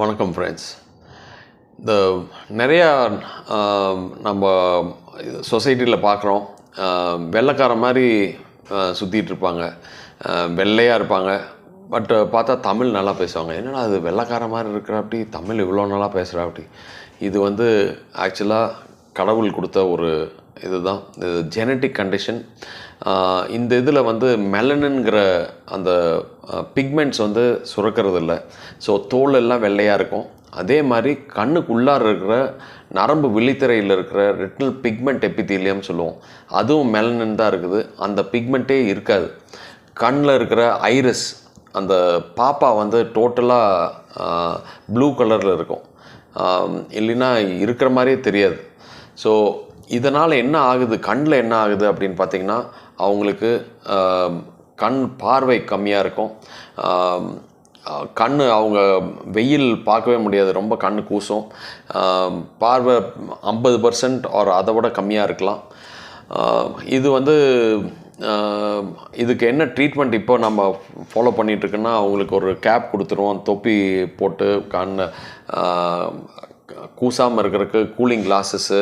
வணக்கம் ஃப்ரெண்ட்ஸ் இந்த நிறையா நம்ம சொசைட்டியில் பார்க்குறோம் வெள்ளைக்கார மாதிரி சுற்றிட்டு இருப்பாங்க. வெள்ளையாக இருப்பாங்க. பட் பார்த்தா தமிழ் நல்லா பேசுவாங்க. என்னடா அது வெள்ளைக்கார மாதிரி இருக்கிற அப்படி? தமிழ் இவ்வளோ நல்லா பேசுகிறா அப்படி? இது வந்து ஆக்சுவலாக கடவுள் கொடுத்த ஒரு இதுதான். இது ஜெனட்டிக் கண்டிஷன் இந்த இதில் வந்து மெலனுங்கிற அந்த பிக்மெண்ட்ஸ் வந்து சுரக்கிறது இல்லை ஸோ தோல் எல்லாம் வெள்ளையாக இருக்கும். அதே மாதிரி கண்ணுக்குள்ளார இருக்கிற நரம்பு விழித்திரையில் இருக்கிற ரெட்டில் பிக்மெண்ட் எபித்தீலியம் சொல்லுவோம். அதுவும் மெலனின் தான் இருக்குது. அந்த பிக்மெண்ட்டே இருக்காது. கண்ணில் இருக்கிற ஐரிஸ் அந்த பாப்பா வந்து டோட்டலாக ப்ளூ கலரில் இருக்கும். இல்லைன்னா இருக்கிற மாதிரியே தெரியாது. ஸோ இதனால் என்ன ஆகுது? கண்ணில் என்ன ஆகுது அப்படின்னு பார்த்தீங்கன்னா அவங்களுக்கு கண் பார்வை கம்மியாக இருக்கும். கண் அவங்க வெயில் பார்க்கவே முடியாது. ரொம்ப கண் கூசும். பார்வை ஐம்பது பர்சன்ட் ஆர் அதை விட கம்மியாக இருக்கலாம். இது வந்து இதுக்கு என்ன ட்ரீட்மெண்ட் இப்போ நம்ம ஃபாலோ பண்ணிகிட்ருக்குன்னா அவங்களுக்கு ஒரு கேப் கொடுத்துருவோம். தொப்பி போட்டு கண் கூசாமல் இருக்கிறதுக்கு கூலிங் கிளாஸஸ்ஸு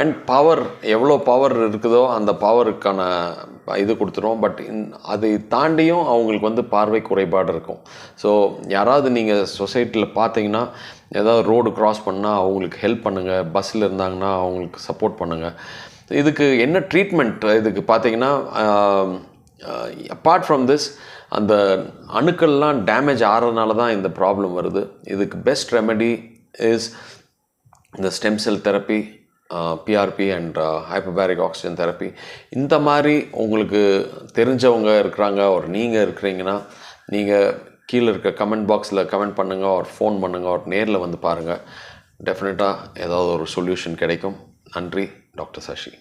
அண்ட் பவர் எவ்வளோ பவர் இருக்குதோ அந்த பவருக்கான இது கொடுத்துருவோம் பட் அதை தாண்டியும் அவங்களுக்கு வந்து பார்வை குறைபாடு இருக்கும். ஸோ யாராவது நீங்கள் சொசைட்டியில் பார்த்தீங்கன்னா ஏதாவது ரோடு கிராஸ் பண்ணால் அவங்களுக்கு ஹெல்ப் பண்ணுங்கள் பஸ்ஸில் இருந்தாங்கன்னா அவங்களுக்கு சப்போர்ட் பண்ணுங்கள் இதுக்கு என்ன ட்ரீட்மெண்ட் இதுக்கு பார்த்தீங்கன்னா அப்பார்ட் ஃப்ரம் திஸ் அந்த அணுக்கள்லாம் டேமேஜ் ஆகிறதுனால தான் இந்த ப்ராப்ளம் வருது. இதுக்கு பெஸ்ட் ரெமெடி இஸ் இந்த stem cell therapy PRP and hyperbaric oxygen therapy இந்த மாதிரி உங்களுக்கு தெரிஞ்சவங்க இருக்கிறாங்க ஒரு நீங்கள் இருக்கிறீங்கன்னா நீங்கள் கீழே இருக்க கமெண்ட் பாக்ஸில் கமெண்ட் பண்ணுங்கள் ஒரு ஃபோன் பண்ணுங்கள் ஒரு நேரில் வந்து பாருங்கள் டெஃபினட்டாக ஏதாவது ஒரு சொல்யூஷன் கிடைக்கும். நன்றி டாக்டர் சசி